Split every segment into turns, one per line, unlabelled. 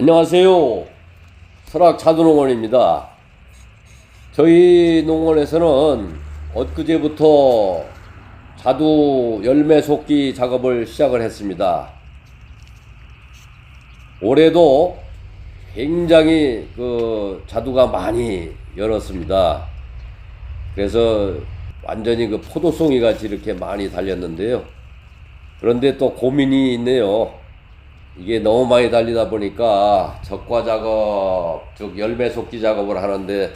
안녕하세요. 설악 자두농원입니다. 저희 농원에서는 엊그제부터 자두 열매 속기 작업을 시작을 했습니다. 올해도 굉장히 그 자두가 많이 열었습니다. 그래서 완전히 그 포도송이 같이 이렇게 많이 달렸는데요. 그런데 또 고민이 있네요. 이게 너무 많이 달리다 보니까 적과 작업, 즉 열매 속기 작업을 하는데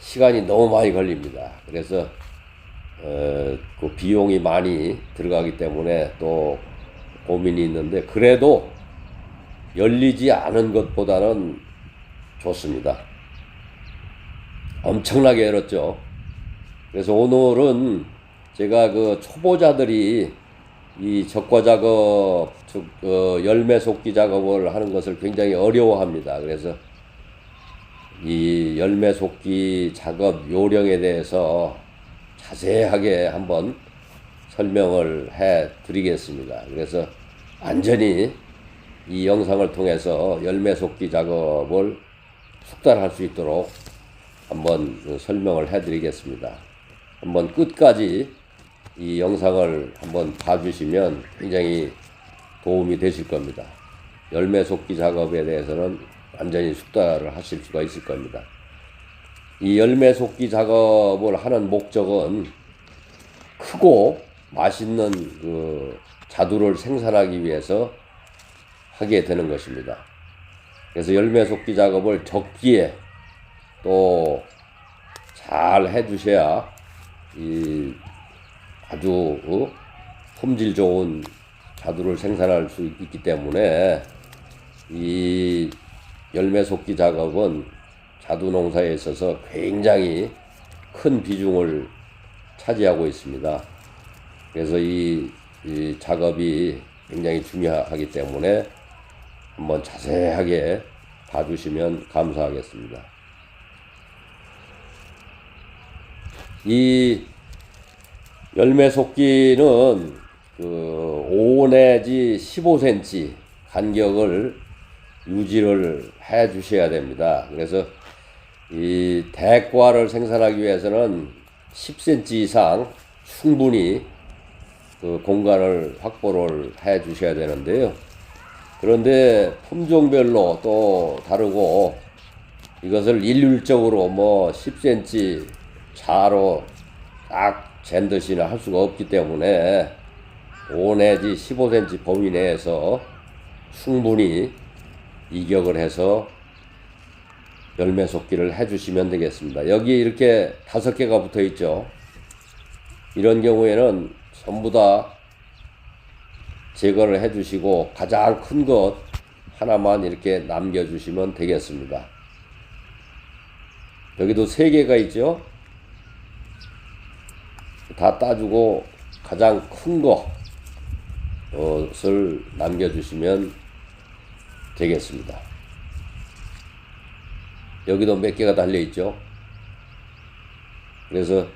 시간이 너무 많이 걸립니다. 그래서 어, 그 비용이 많이 들어가기 때문에 또 고민이 있는데 그래도 열리지 않은 것보다는 좋습니다. 엄청나게 열었죠. 그래서 오늘은 제가 그 초보자들이 이 적과 작업, 즉 어, 열매 속기 작업을 하는 것을 굉장히 어려워합니다. 그래서 이 열매 속기 작업 요령에 대해서 자세하게 한번 설명을 해 드리겠습니다. 그래서 안전히 이 영상을 통해서 열매 속기 작업을 숙달할 수 있도록 한번 설명을 해 드리겠습니다. 한번 끝까지 이 영상을 한번 봐주시면 굉장히 도움이 되실 겁니다. 열매 속기 작업에 대해서는 완전히 숙달을 하실 수가 있을 겁니다. 이 열매 속기 작업을 하는 목적은 크고 맛있는 그 자두를 생산하기 위해서 하게 되는 것입니다. 그래서 열매 속기 작업을 적기에 또 잘 해주셔야 이 아주 어? 품질 좋은 자두를 생산할 수 있기 때문에 이 열매 속기 작업은 자두 농사에 있어서 굉장히 큰 비중을 차지하고 있습니다. 그래서 이, 이 작업이 굉장히 중요하기 때문에 한번 자세하게 봐주시면 감사하겠습니다. 이 열매 속기는 그 5 내지 15cm 간격을 유지를 해 주셔야 됩니다. 그래서 이 대과를 생산하기 위해서는 10cm 이상 충분히 그 공간을 확보를 해 주셔야 되는데요. 그런데 품종별로 또 다르고 이것을 일률적으로 뭐 10cm 차로 딱 잰듯이나 할 수가 없기 때문에 5 내지 15cm 범위 내에서 충분히 이격을 해서 열매 속기를 해주시면 되겠습니다. 여기 이렇게 다섯 개가 붙어 있죠. 이런 경우에는 전부 다 제거를 해주시고 가장 큰 것 하나만 이렇게 남겨주시면 되겠습니다. 여기도 세 개가 있죠. 다 따주고 가장 큰 것을 남겨주시면 되겠습니다. 여기도 몇 개가 달려 있죠. 그래서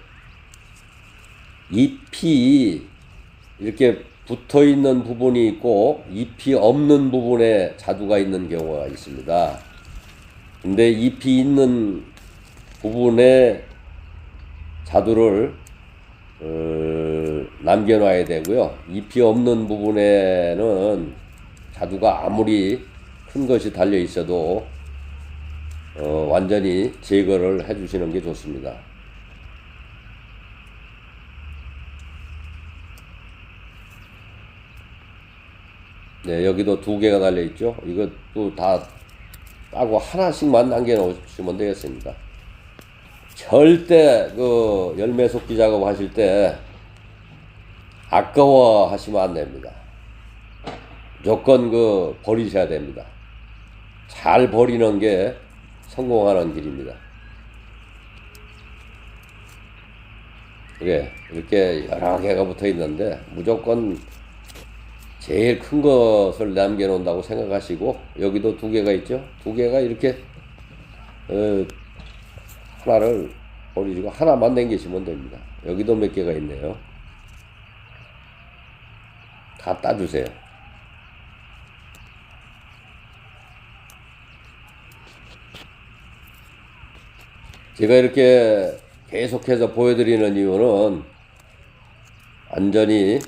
잎이 이렇게 붙어 있는 부분이 있고 잎이 없는 부분에 자두가 있는 경우가 있습니다. 근데 잎이 있는 부분에 자두를 어, 남겨놔야 되고요. 잎이 없는 부분에는 자두가 아무리 큰 것이 달려 있어도 어, 완전히 제거를 해주시는 게 좋습니다. 네, 여기도 두 개가 달려 있죠. 이것도 다 따고 하나씩만 남겨 놓으시면 되겠습니다. 절대 그 열매 속기 작업 하실 때 아까워 하시면 안 됩니다. 무조건 그 버리셔야 됩니다. 잘 버리는 게 성공하는 길입니다. 이게 이렇게 여러 개가 붙어 있는데 무조건 제일 큰 것을 남겨놓는다고 생각하시고 여기도 두 개가 있죠. 두 개가 이렇게 어, 하나를 올리시고 하나만 남기시면 됩니다. 여기도 몇 개가 있네요. 다 따주세요. 제가 이렇게 계속해서 보여드리는 이유는 안전히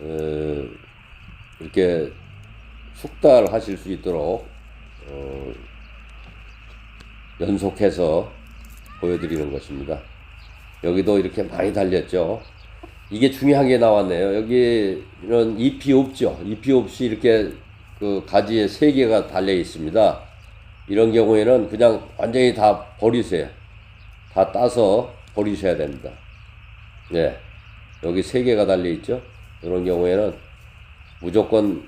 어, 이렇게 숙달하실 수 있도록 어, 연속해서 보여드리는 것입니다. 여기도 이렇게 많이 달렸죠. 이게 중요한 게 나왔네요. 여기는 잎이 없죠. 잎이 없이 이렇게 그 가지에 세 개가 달려 있습니다. 이런 경우에는 그냥 완전히 다 버리세요. 다 따서 버리셔야 됩니다. 네. 여기 세 개가 달려 있죠. 이런 경우에는 무조건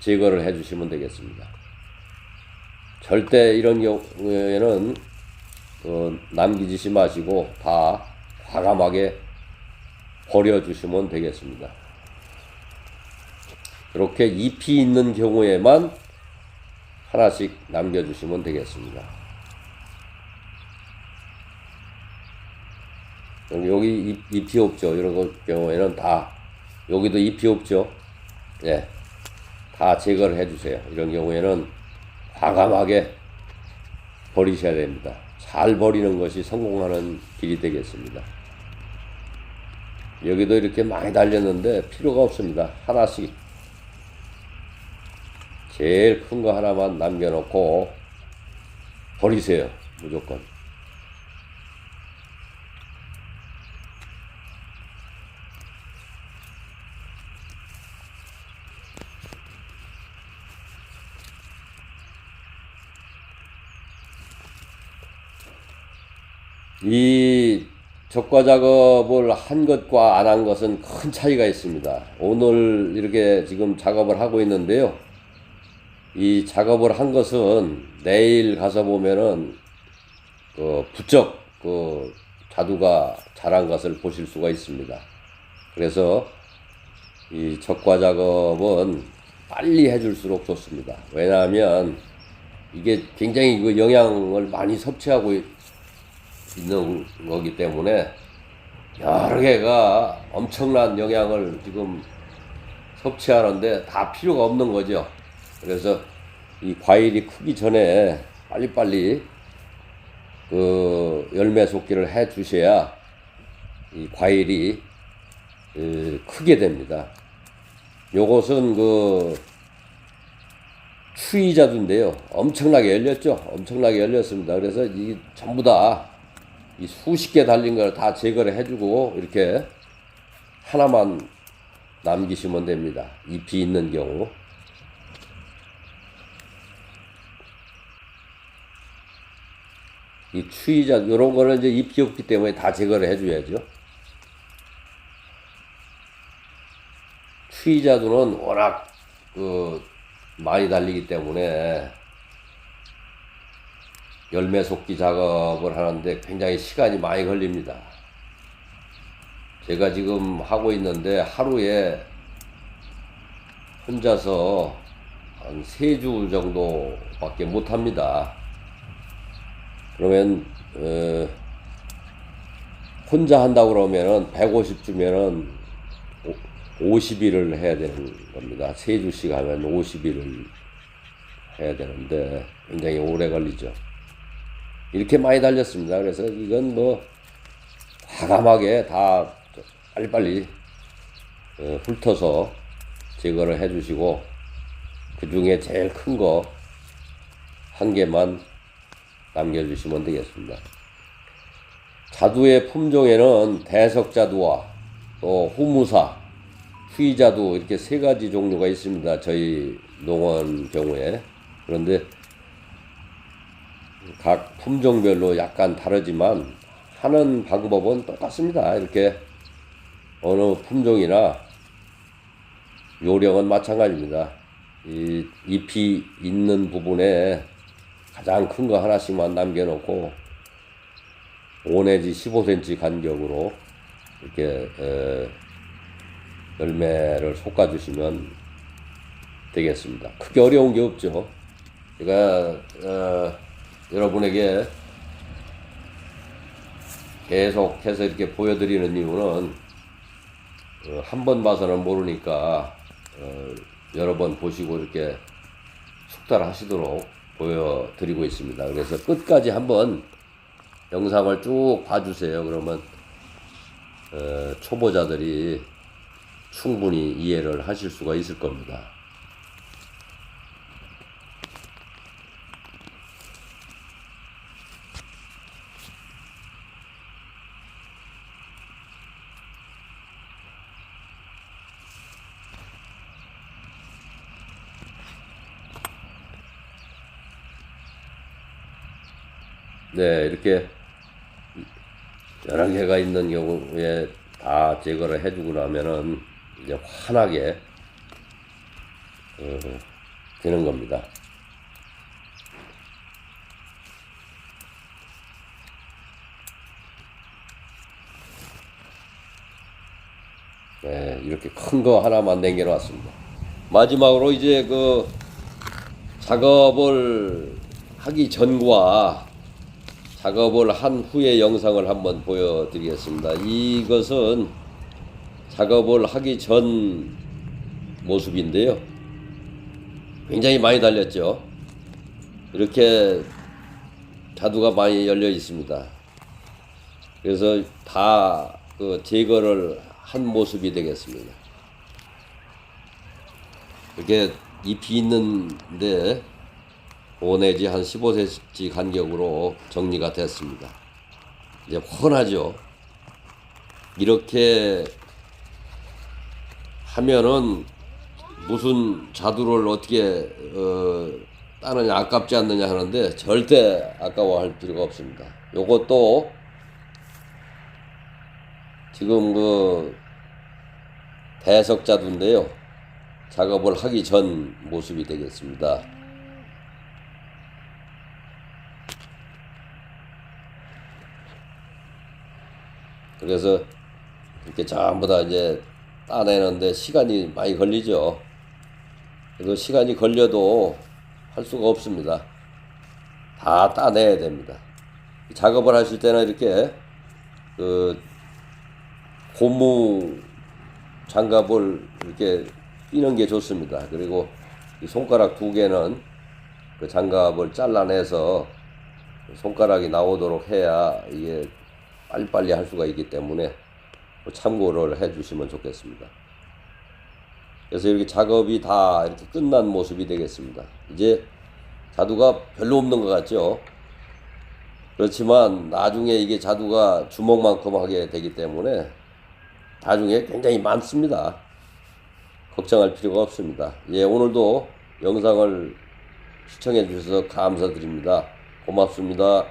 제거를 해 주시면 되겠습니다. 절대 이런 경우에는 어, 남기지 마시고 다 과감하게 버려주시면 되겠습니다. 이렇게 잎이 있는 경우에만 하나씩 남겨주시면 되겠습니다. 여기, 잎, 잎이 없죠. 이런 거 경우에는 다 여기도 잎이 없죠. 예, 다 제거를 해주세요. 이런 경우에는 과감하게 버리셔야 됩니다. 잘 버리는 것이 성공하는 길이 되겠습니다. 여기도 이렇게 많이 달렸는데 필요가 없습니다. 하나씩 제일 큰 거 하나만 남겨놓고 버리세요. 무조건. 이 적과 작업을 한 것과 안 한 것은 큰 차이가 있습니다. 오늘 이렇게 지금 작업을 하고 있는데요. 이 작업을 한 것은 내일 가서 보면은 그 부쩍 그 자두가 자란 것을 보실 수가 있습니다. 그래서 이 적과 작업은 빨리 해줄수록 좋습니다. 왜냐하면 이게 굉장히 그 영양을 많이 섭취하고 있는 거기 때문에 여러 개가 엄청난 영향을 지금 섭취하는데 다 필요가 없는 거죠. 그래서 이 과일이 크기 전에 빨리빨리 그 열매 속기를 해 주셔야 이 과일이 에, 크게 됩니다. 요것은 그 추위자두인데요. 엄청나게 열렸죠. 엄청나게 열렸습니다. 그래서 이 전부 다 이 수십 개 달린 걸 다 제거를 해주고 이렇게 하나만 남기시면 됩니다. 잎이 있는 경우. 이 추위자 이런 거는 이제 잎이 없기 때문에 다 제거를 해줘야죠. 추위자두는 워낙 그 많이 달리기 때문에 열매 속기 작업을 하는데 굉장히 시간이 많이 걸립니다. 제가 지금 하고 있는데 하루에 혼자서 한 세 주 정도밖에 못 합니다. 그러면 어, 혼자 한다 그러면은 150주면은 50일을 해야 되는 겁니다. 세 주씩 하면 50일을 해야 되는데 굉장히 오래 걸리죠. 이렇게 많이 달렸습니다. 그래서 이건 뭐 과감하게 다 빨리빨리 어, 훑어서 제거를 해주시고 그 중에 제일 큰 거 한 개만 남겨주시면 되겠습니다. 자두의 품종에는 대석자두와 또 후무사, 휘자두 이렇게 세 가지 종류가 있습니다. 저희 농원 경우에 그런데 각 품종별로 약간 다르지만 하는 방법은 똑같습니다. 이렇게 어느 품종이나 요령은 마찬가지입니다. 이 잎이 있는 부분에 가장 큰 거 하나씩만 남겨놓고 5 내지 15cm 간격으로 이렇게 에, 열매를 솎아주시면 되겠습니다. 크게 어려운 게 없죠. 제가 어, 여러분에게 계속해서 이렇게 보여드리는 이유는 어, 한번 봐서는 모르니까 어, 여러 번 보시고 이렇게 숙달하시도록 보여드리고 있습니다. 그래서 끝까지 한번 영상을 쭉 봐주세요. 그러면 어, 초보자들이 충분히 이해를 하실 수가 있을 겁니다. 네, 이렇게 여러 개가 있는 경우에 다 제거를 해주고 나면은 이제 환하게 어, 되는 겁니다. 네, 이렇게 큰 거 하나만 남겨 놨습니다. 마지막으로 이제 그 작업을 하기 전과 작업을 한 후의 영상을 한번 보여드리겠습니다. 이것은 작업을 하기 전 모습인데요. 굉장히 많이 달렸죠. 이렇게 자두가 많이 열려 있습니다. 그래서 다 그 제거를 한 모습이 되겠습니다. 이렇게 잎이 있는데 5 내지 한 15cm 간격으로 정리가 됐습니다. 이제 훤하죠. 이렇게 하면은 무슨 자두를 어떻게 어, 따느냐 아깝지 않느냐 하는데 절대 아까워할 필요가 없습니다. 요것도 지금 그 대석 자두인데요. 작업을 하기 전 모습이 되겠습니다. 그래서 이렇게 전부 다 이제 따내는데 시간이 많이 걸리죠. 그래서 시간이 걸려도 할 수가 없습니다. 다 따내야 됩니다. 작업을 하실 때는 이렇게 그 고무 장갑을 이렇게 끼는 게 좋습니다. 그리고 이 손가락 두 개는 그 장갑을 잘라내서 손가락이 나오도록 해야 이게 빨리빨리 할 수가 있기 때문에 뭐 참고를 해 주시면 좋겠습니다. 그래서 이렇게 작업이 다 이렇게 끝난 모습이 되겠습니다. 이제 자두가 별로 없는 것 같죠? 그렇지만 나중에 이게 자두가 주먹만큼 하게 되기 때문에 나중에 굉장히 많습니다. 걱정할 필요가 없습니다. 예, 오늘도 영상을 시청해 주셔서 감사드립니다. 고맙습니다.